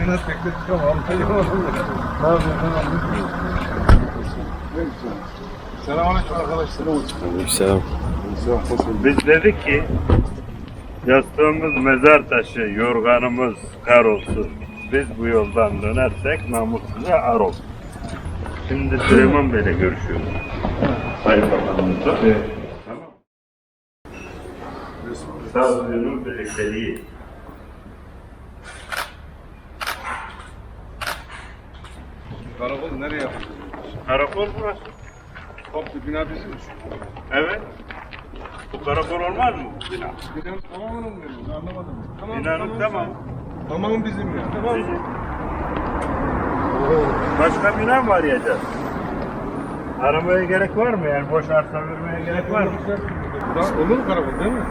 En az ama anlayamadım. Ne yapıyorsun? Selamünaleyküm arkadaşlar. Selam. Biz dedik ki yastığımız mezar taşı, yorganımız kar olsun. Biz bu yoldan dönersek namusumuza ar olsun. Şimdi Süleyman Bey'le görüşüyoruz. Sayın Bakanımızla. Evet. Tamam. Savcının birlikteliği. Karakol nereye? Karakol burası. Komple bina bizim? Evet. Bu karakol olmaz mı bu bina? Binanın tamamını mı veriyorsun? Anlamadım. Tamam, Binanın tamam. Tamam bizim ya. Tamam. Başka bina mı arayacağız? Aramaya gerek var mı yani? Boş arsa vermeye gerek var mı? Daha olur mu karakol değil mi?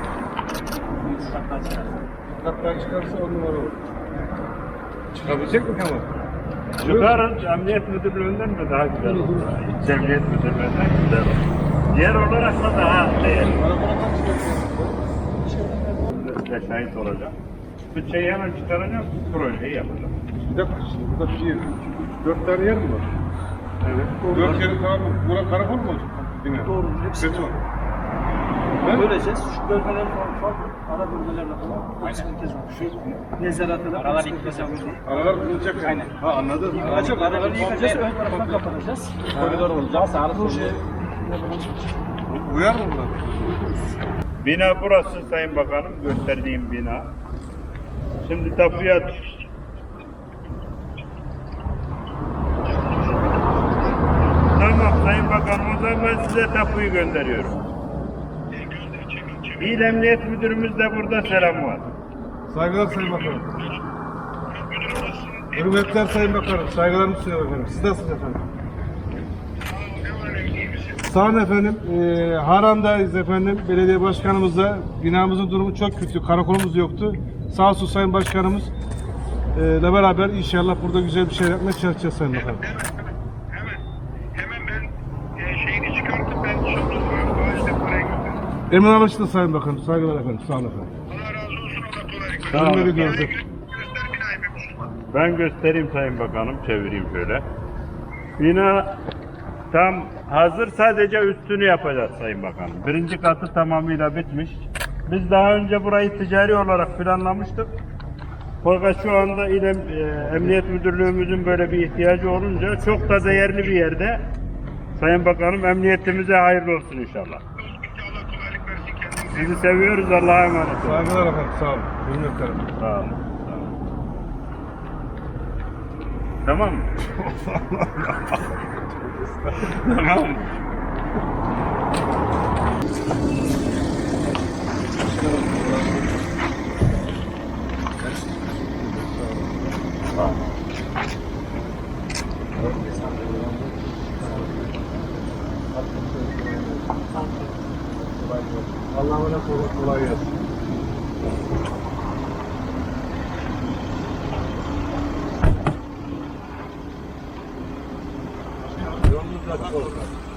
Kattan çıkarsa on numara olur. Çıkabilecek mi Kemal? Çıkarız. Emniyet Müdürlüğü'nden mi daha güzel olur? İç Emniyet Müdürlüğü'nden güzel olur. Diğer olarak da daha değerli. Size şahit olacağım. Bütçeyi hemen çıkaracağım. Projeyi yapacağım. Bir dakika şimdi burada bir yer, üç, dört tane yer mi var? Evet. Dört yerin tamamı. Bura karakol mu olacak? Doğru, hepsi Beton. Böleceğiz. Şu bölgeler farklı. Ara bölgelerle falan. Hepsini kez Şu nezaratı da aralar yıkacağız. Aralar kırılacak yani. Aynen. Ha anladım. Yıkacak, araları yıkacağız. Ön taraftan kapatacağız. Koridor olacak. Sağlık proje. Uyar mı bunlar? Bina burası Sayın Bakanım. Gösterdiğim bina. Şimdi tapuya Tamam Sayın Bakanım o zaman ben size tapuyu gönderiyorum. İl Emniyet Müdürümüz de burada selam var. Saygılar Sayın Bakanım. Hürmetler Sayın Bakanım. Saygılarımı sunuyorum efendim. Siz nasılsınız efendim? Sağ olun efendim. Ee, Haran'dayız efendim. Belediye başkanımızla binamızın durumu çok kötü. Karakolumuz yoktu. Sağ olsun Sayın Başkanımız ee, ile beraber inşallah burada güzel bir şey yapmaya çalışacağız Sayın Bakanım. Hemen, hemen ben e, şeyini çıkartıp ben gönderirim. Emin Alışlı Sayın Bakanım. Saygılar efendim. Sağ olun efendim. Allah razı olsun Allah kolaylık. Sağ olun. Ben göstereyim Sayın Bakanım, çevireyim şöyle. Bina tam hazır, sadece üstünü yapacağız Sayın Bakanım. Birinci katı tamamıyla bitmiş. Biz daha önce burayı ticari olarak planlamıştık. Fakat şu anda İl Em- e, Emniyet Müdürlüğümüzün böyle bir ihtiyacı olunca çok da değerli bir yerde. Sayın Bakanım emniyetimize hayırlı olsun inşallah. Allah kolaylık versin kendinize. Sizi seviyoruz, Allah'a emanet olun. Saygılar efendim. Sağ olun. Hürmetler. Sağ olun. Tamam mı? tamam mı? Allah'a emanet olun. Kolay gelsin. Yolunuz açık olsun.